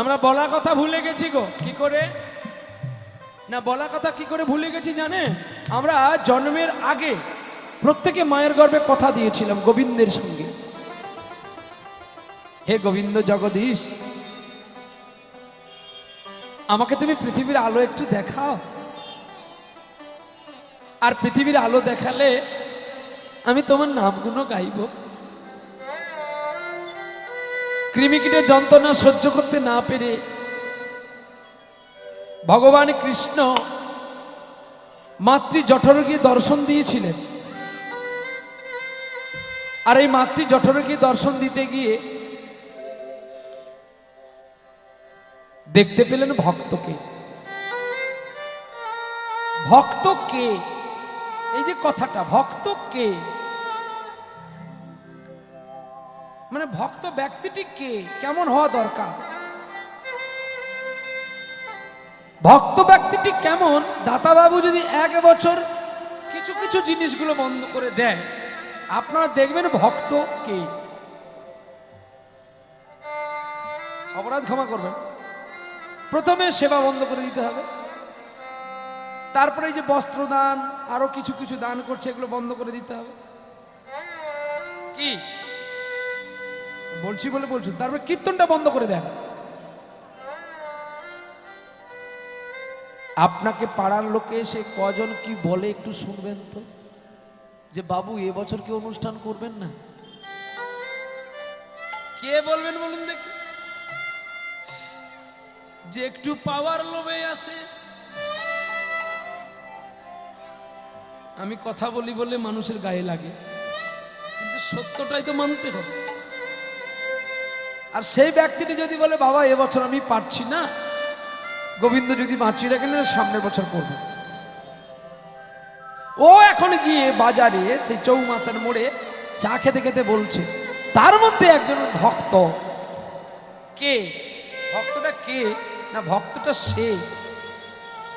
আমরা বলা কথা ভুলে গেছি গো। কি করে? না বলা কথা কি করে ভুলে গেছি জানে? আমরা জন্মের আগে প্রত্যেকে মায়ের গর্ভে কথা দিয়েছিলাম গোবিন্দের সঙ্গে। হে গোবিন্দ জগদীশ, আমাকে তুমি পৃথিবীর আলো একটু দেখাও। আর পৃথিবীর আলো দেখালে আমি তোমার নামগুলো গাইব। কৃমিকীটের যন্ত্রণা সহ্য করতে না পেরে ভগবান কৃষ্ণ মাতৃ জঠরকে দর্শন দিয়েছিলেন। আর এই মাতৃ জঠরকে দর্শন দিতে গিয়ে দেখতে পেলেন ভক্তকে। ভক্ত কে? এই যে কথাটা, ভক্ত কে? মানে ভক্ত ব্যক্তিটি কে? কেমন হওয়া দরকার? ভক্ত ব্যক্তিটি কেমন? দাতাবাবু যদি এক বছর কিছু কিছু জিনিসগুলো বন্ধ করে দেয় আপনারা দেখবেন ভক্ত কে? অপরাধ ক্ষমা করবেন। প্রথমে সেবা বন্ধ করে দিতে হবে। তারপরে এই যে বস্ত্রদান, আরও কিছু কিছু দান করছে, এগুলো বন্ধ করে দিতে হবে। কি? বলছি বলে বলছি। তারপরে কীর্তনটা বন্ধ করে দেন। আপনাকে পাড়ার লোকে এসে কজন কি বলে একটু শুনবেন তো? যে বাবু এবছর কি অনুষ্ঠান করবেন না? কে বলবেন বলুন দেখি। যে একটু পাওয়ার লোভে আসে। আমি কথা বলি বলে মানুষের গায়ে লাগে। কিন্তু সত্যটাই তো মানতে হবে। আর সেই ব্যক্তিটি যদি বলে, বাবা, এবছর আমি পারছি না। গোবিন্দ যদি বাঁচিয়ে রাখেন সামনের বছর করব। ও এখন গিয়ে বাজারে সেই চৌমাথার মোড়ে চা খেতে খেতে বলছে, তার মধ্যে একজন ভক্ত। কে? ভক্তটা কে? না, ভক্তটা সে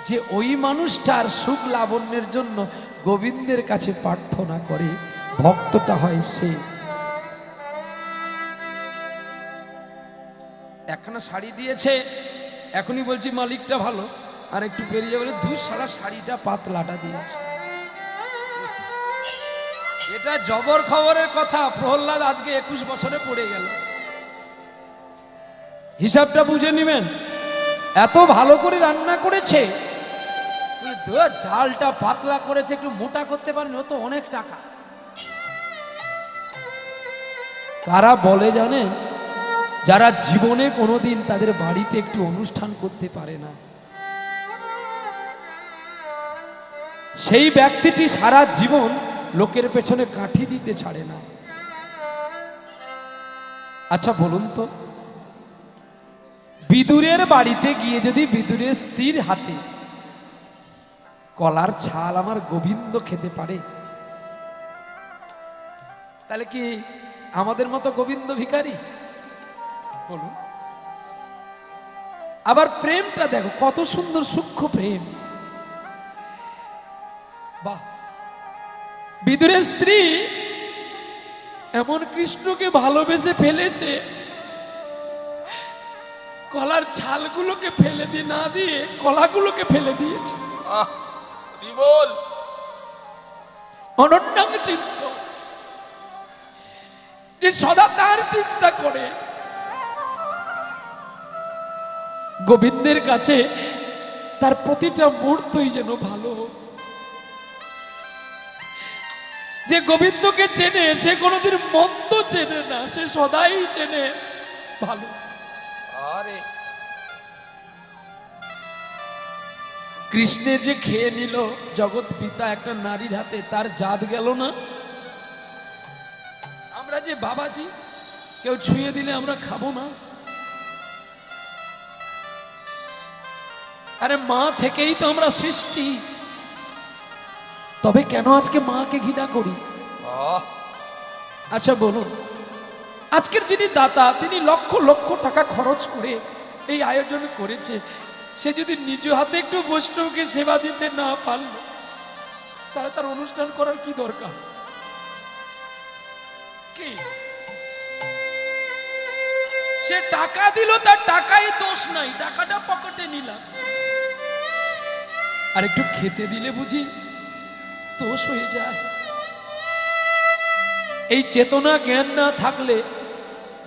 যে ওই মানুষটার সুখ লাবণ্যের জন্য গোবিন্দের কাছে প্রার্থনা করে। ভক্তটা হয় সে। একখানা শাড়ি দিয়েছে। এখনই বলছি মালিকটা ভালো। আর একটু পেরিয়ে বলে দু সারা শাড়িটা পাতলাটা দিয়েছে। এটা জবর খবরের কথা, প্রহ্লাদ আজকে একুশ বছরে পড়ে গেল। হিসাবটা বুঝে নেবেন, এত ভালো করে রান্না করেছে। ডালটা পাতলা করেছে, একটু মোটা করতে পারেনি, ও তো অনেক টাকা। কারা বলে জানেন? যারা জীবনে কোনোদিন তাদের বাড়িতে একটু অনুষ্ঠান করতে পারে না। সেই ব্যক্তিটি সারা জীবন লোকের পেছনে কাঠি দিতে ছাড়ে না। আচ্ছা বলুন তো, বিদুরের বাড়িতে গিয়ে যদি বিদুরের স্ত্রীর হাতে কলার ছাল আমার গোবিন্দ খেতে পারে, তাহলে কি আমাদের মতো গোবিন্দ ভিখারি? বলুন। আবার প্রেমটা দেখো কত সুন্দর সূক্ষ্ম প্রেম। বাহ। বিদুরের স্ত্রী এমন কৃষ্ণকে ভালোবেসে ফেলেছে কলার ছালগুলোকে ফেলে দিয়ে না দিয়ে কলাগুলোকে ফেলে দিয়েছে। আহ বিমল। অনন্যাং চিন্ত। যে সদা তার চিন্তা করে গোবিন্দের কাছে তার প্রতিটা মুহূর্তই যেন ভালো। যে গোবিন্দকে চেনে, সে কোনোদিন মন্দ চেনে না, সে সদাই চেনে ভালো। আরে। কৃষ্ণের যে খেয়ে নিল, জগৎ পিতা একটা নারীর হাতে, তার জাত গেল না। আমরা যে বাবাজি, কেউ ছুঁয়ে দিলে আমরা খাব না। আরে মা থেকেই তো আমরা সৃষ্টি। তবে কেন আজকে মাকে ঘৃণা করি? আচ্ছা বলুন। আজকের যিনি দাতা তিনি লক্ষ লক্ষ টাকা খরচ করে এই আয়োজন করেছে। সে যদি নিজ হাতে একটু বৈষ্ণবকে সেবা দিতে না পারল তাহলে তার অনুষ্ঠান করার কি দরকার? কি? সে টাকা দিল তার টাকাই দোষ নাই টাকাটা পকেটে নিলাম। আর একটু খেতে দিলে বুঝি দোষ হয়ে যায়। এই চেতনা জ্ঞান না থাকলে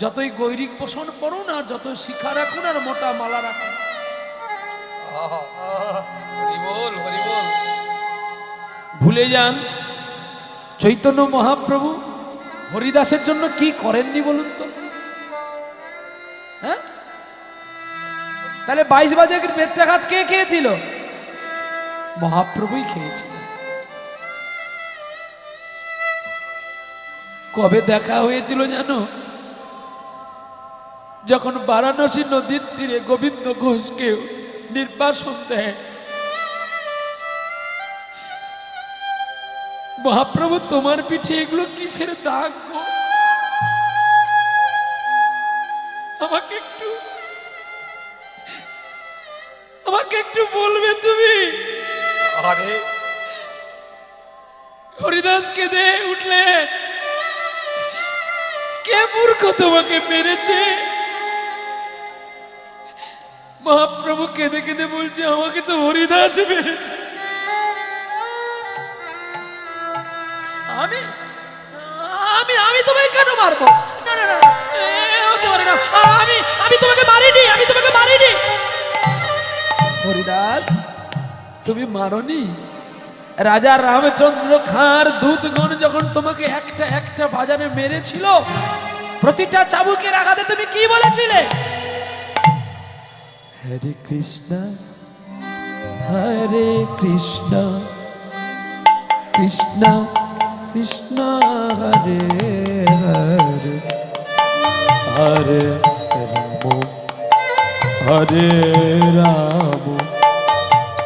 যতই গৈরিক পোষণ করুন আর যত শিখা রাখুন আর মোটা মালা রাখুন ভুলে যান, চৈতন্য মহাপ্রভু হরিদাসের জন্য কি করেননি বলুন তো? হ্যাঁ? তাহলে বাইশ বাজারের বেত্রাঘাত কে খেয়েছিল? মহাপ্রভুই খেয়েছিল কবে দেখা হয়েছিল জানো? যখন বারাণসী নদীর তীরে গোবিন্দ ঘোষকে নির্বাসন দেয়। মহাপ্রভু, তোমার পিঠে এগুলো কিসের দাগ আমাকে একটু আমাকে একটু বলবে তুমি? আরে। হরিদাস কেঁদে উঠলেন কে মূর্খ তোমাকে মেরেছে? মহাপ্রভু কেঁদে কেঁদে বলছে আমাকে তো হরিদাস মেরেছে। আমি আমি আমি তোমায় কেন মারবো? না না। আমি আমি তোমাকে মারিনি আমি তোমাকে মারিনি। হরিদাস তুমি মারনি? রাজা রামচন্দ্র খাঁর দূতগণ যখন তোমাকে একটা একটা বাজারে মেরেছিল, প্রতিটা চাবুকের আঘাতে তুমি কি বলেছিলে? হরে কৃষ্ণ হরে কৃষ্ণ কৃষ্ণ কৃষ্ণ, হরে হরে হরে রাম হরে রাম।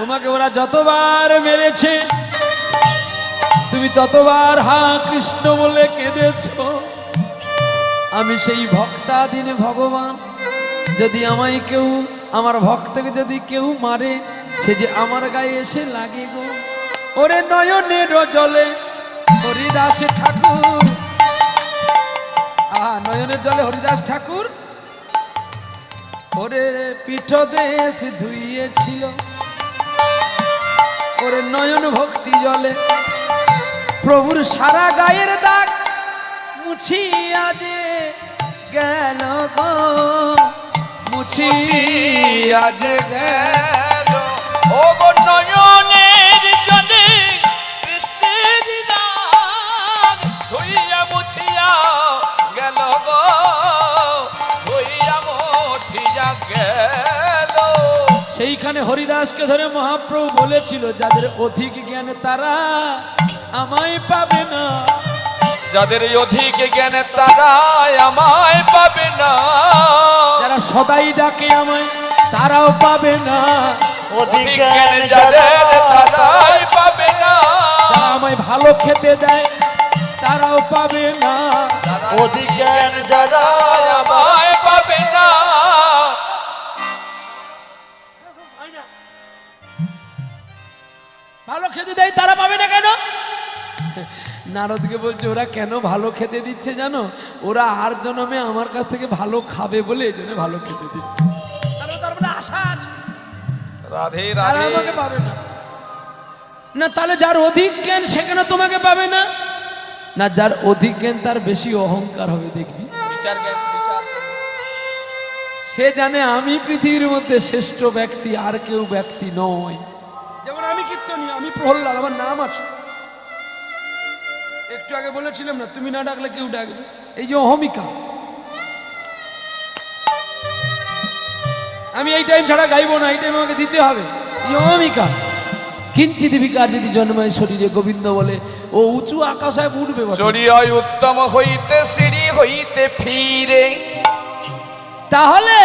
তোমাকে ওরা যতবার মেরেছে, তুমি ততবার, হা, কৃষ্ণ বলে কেঁদেছ। আমি সেই ভক্তা দিনে ভগবান, যদি আমায় কেউ, আমার ভক্তকে যদি কেউ মারে, সে যে আমার গায়ে এসে লাগে গো। ওরে নয়নের জলে, হরিদাস ঠাকুর। আহা, নয়নের জলে হরিদাস ঠাকুর। ওরে পিঠ দেশ ধুইয়েছিল। ওরে নয়ন ভক্তি জলে। প্রভুর সারা গায়ের দাগ মুছিয়া যে গেল গো। মুছিয়া যে গেল। ও গো নয়নের জলে কৃষ্ণের রাগ ধুইয়া মুছিয়া গেল গো। সেইখানে হরিদাসকে ধরে মহাপ্রভু বলেছিল যাদের অধিক জ্ঞান তারা আমায় পাবে না। যাদের অধিক জ্ঞানে তারা আমায় পাবে না। যারা সদাই ডাকে আমায় তারাও পাবে না। অধিক জ্ঞান যাদের তারাই পাবে না। যারা আমায় ভালো খেতে দেয় তারাও পাবে না। অধিক জ্ঞান যারা নারদকে বলছে ওরা কেন ভালো খেতে দিচ্ছে জানো? ওরা আর জন্মে আমার কাছ থেকে ভালো খাবে বলে এই জন্য ভালো খেতে দিচ্ছে। রাধে তারা রাধে আমাকে পাবে না। না তাহলে যার অধিক জ্ঞান সেখানে তোমাকে পাবে না? না যার অধিক জ্ঞান তার বেশি অহংকার হবে দেখবি। বিচার জ্ঞান। সে জানে আমি পৃথিবীর মধ্যে শ্রেষ্ঠ ব্যক্তি আর কেউ ব্যক্তি নয়। যেমন আমি কীর্তনী আমি প্রহ্লাদ আমার নাম আছে। একটু আগে বলেছিলাম না তুমি না ডাকলে কেউ ডাকবে। এই যে অহমিকা। আমি এই টাইম ছাড়া গাইবো না এই টাইম আমাকে দিতে হবে। এই অহমিকা। কিঞ্চিত বিকার যদি জন্মায় শরীরে গোবিন্দ বলে ও উঁচু আকাশায় উঠবে। উত্তম হইতে সিঁড়ি হইতে ফিরে। তাহলে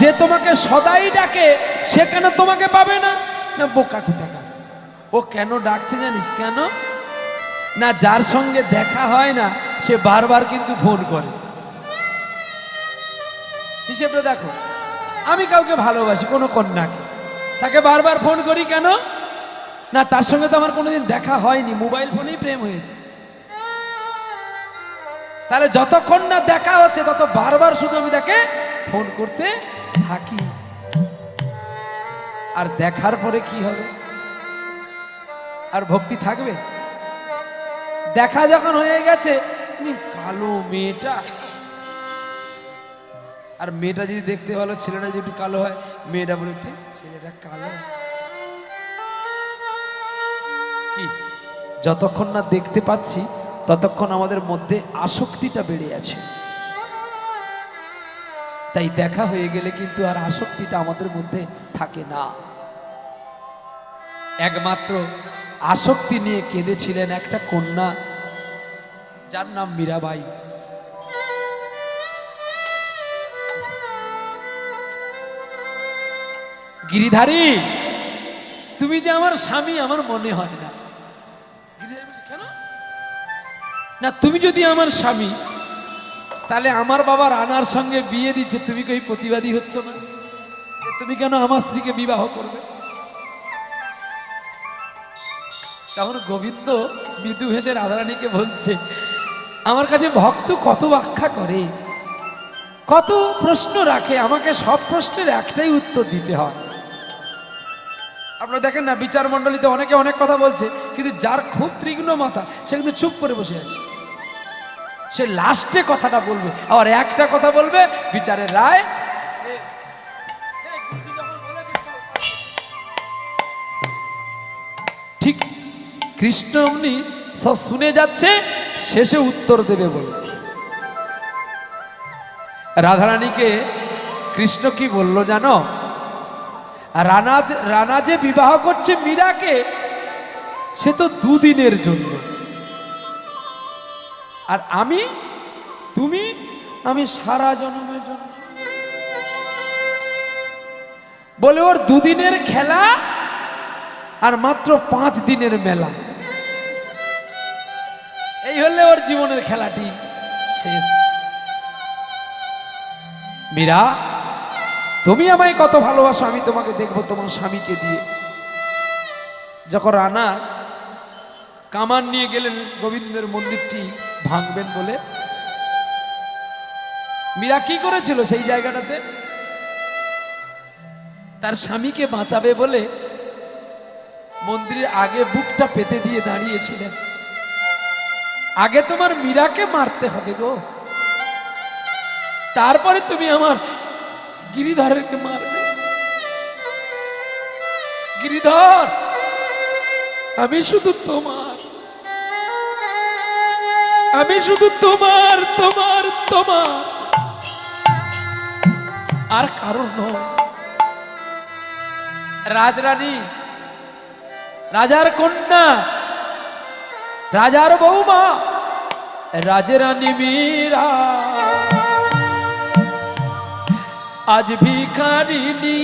যে তোমাকে সদাই ডাকে সে কেন তোমাকে পাবে না? না বোকা কোথাকার। ও কেন ডাকছে জানিস? কেন? না যার সঙ্গে দেখা হয় না, সে বারবার কিন্তু ফোন করে। হিসেবটা দেখো, আমি কাউকে ভালোবাসি, কোনো কন্যাকে। তাকে বারবার ফোন করি কেন? না, তার সঙ্গে তো আমার কোনোদিন দেখা হয়নি মোবাইল ফোনেই প্রেম হয়েছে। তাহলে যতক্ষণ না দেখা হচ্ছে, তত বারবার শুধু আমি তাকে ফোন করতে থাকি। আর দেখার পরে কি হবে? আর ভক্তি থাকবে? দেখা যখন হয়ে গেছে কালো মেয়েটা। আর মেয়েটা যদি দেখতে ভালো ছেলেটা যদি কালো হয় মেয়েটা বলে "ঠিক, ছেলেটা কালো। কি? যতক্ষণ না দেখতে পাচ্ছি ততক্ষণ আমাদের মধ্যে আসক্তিটা বেড়ে আছে। তাই দেখা হয়ে গেলে কিন্তু আর আসক্তিটা আমাদের মধ্যে থাকে না। একমাত্র আসক্তি নিয়ে কেঁদেছিলেন একটা কন্যা, যার নাম মীরাবাই। গিরিধারী, তুমি যে আমার স্বামী, আমার মনে হয় না। কেন? না, তুমি যদি আমার স্বামী, তাহলে আমার বাবা রানার সঙ্গে বিয়ে দিচ্ছে। তুমি কই প্রতিবাদী হচ্ছ না? তুমি কেন আমার স্ত্রীকে বিবাহ করবে? তখন গোবিন্দ মৃদু হেসে রাধারানীকে বলছে, আমার কাছে ভক্ত কত ব্যাখ্যা করে? কত প্রশ্ন রাখে? আমাকে সব প্রশ্নের একটাই উত্তর দিতে হয়। আপনারা দেখেন না, বিচার মণ্ডলীতে অনেকে অনেক কথা বলছে, কিন্তু যার খুব তীক্ষ্ণ মাথা, সে কিন্তু চুপ করে বসে আছে। সে লাস্টে কথাটা বলবে। আবার একটা কথা বলবে, বিচারের রায় কৃষ্ণ অমনি সব শুনে যাচ্ছে, শেষে উত্তর দেবে বলে। রাধারানীকে কৃষ্ণ কি বলল জানো? রানা রানা যে বিবাহ করছে মীরাকে, সে তো দুদিনের জন্য। আর আমি, তুমি, আমি সারা জন্মের জন্য। বলে ওর দুদিনের খেলা আর মাত্র পাঁচ দিনের মেলা। এই হলে ওর জীবনের খেলাটি শেষ। মীরা, তুমি আমায় কত ভালোবাসো, আমি তোমাকে দেখব তোমার স্বামীকে দিয়ে। যখন রানা কামান নিয়ে গেলেন গোবিন্দের মন্দিরটি ভাঙবেন বলে, মীরা কি করেছিল সেই জায়গাটাতে? তার স্বামীকে বাঁচাবে বলে মন্দিরের আগে বুকটা পেতে দিয়ে দাঁড়িয়েছিলেন। আগে তোমার মীরাকে মারতে হবে গো। তারপরে তুমি আমার গিরিধরকে মারবে। গিরিধর, আমি শুধু তোমার। আমি শুধু তোমার তোমার তোমার। আর কারণ নয়। রাজরানী, রাজার কন্যা রাজার বৌমা রাজরানী মীরা। আজ ভিখারিনী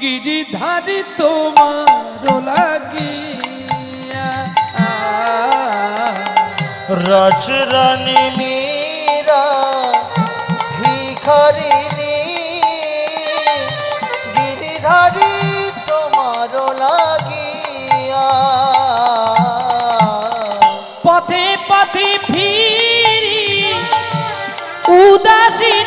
গিরিধারী তোমার লাগিয়া। রাজরানী ফিরি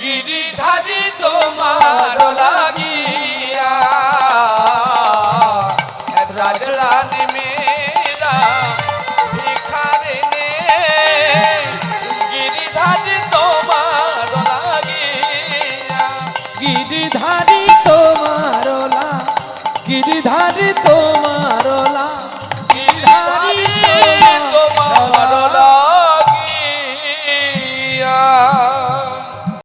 গিরিধারি তোমার লাগিয়া